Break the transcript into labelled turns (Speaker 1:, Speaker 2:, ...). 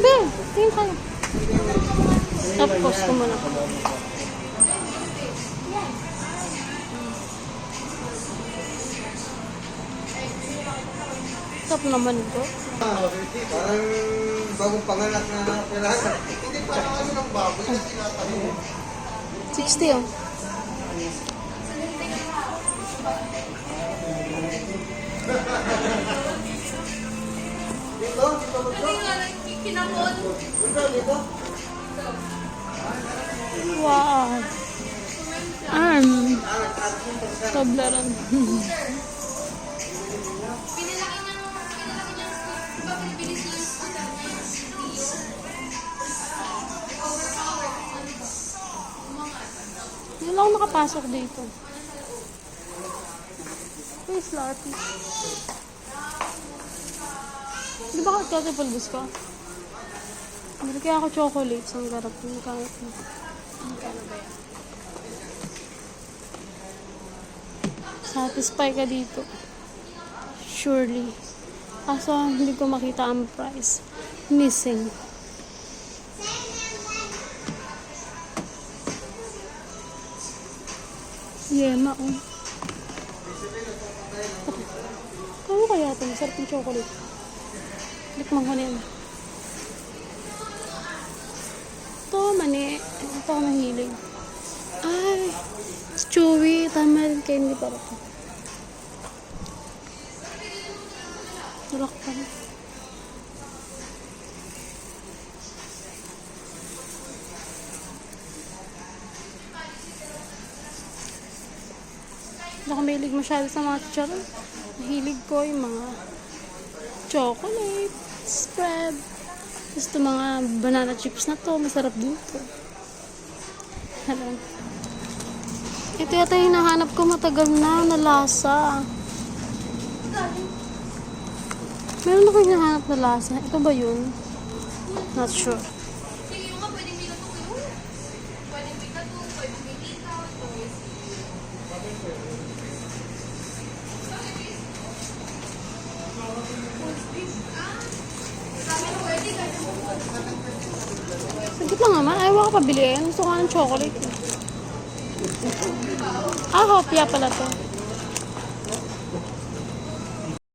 Speaker 1: Bebe, tingin tayo. Tapos ko muna. Stop naman ito.
Speaker 2: Parang bagong panganak na pirahan. Hindi pa ano ng baboy na tinatanong.
Speaker 1: 60 oh.
Speaker 2: Dito, dito.
Speaker 1: Wow. Um, Toblerone. Hindi lang ako nakapasok dito. Uy, Slurpee. Di ba kasi pulbus ka? Hindi kaya ako chocolates. Ang garap. Ang kahit mo. Satisfy ka dito. Surely. Kaso hindi ko makita ang price. Missing. Yema, oh. Kaya kaya ito? Masarap yung chocolate. Tikman ko na yan. Ito, mani. Ito ako mahilig. Ay, chewy. Tama rin kayo, hindi para ito. Tulak pa rin. Hindi ako mahilig masyado sa mga chicharon. Mahilig ko yung mga chocolate, spread. Gusto mga banana chips na to. Masarap din to. Ito yata yung hinahanap ko matagal na na lasa. Meron ako hinahanap na lasa. Ito ba yun? Not sure. Saglit lang naman. Ayaw ka pabiliin. Gusto ko ng chocolate. eh. Ah, hopya pala to.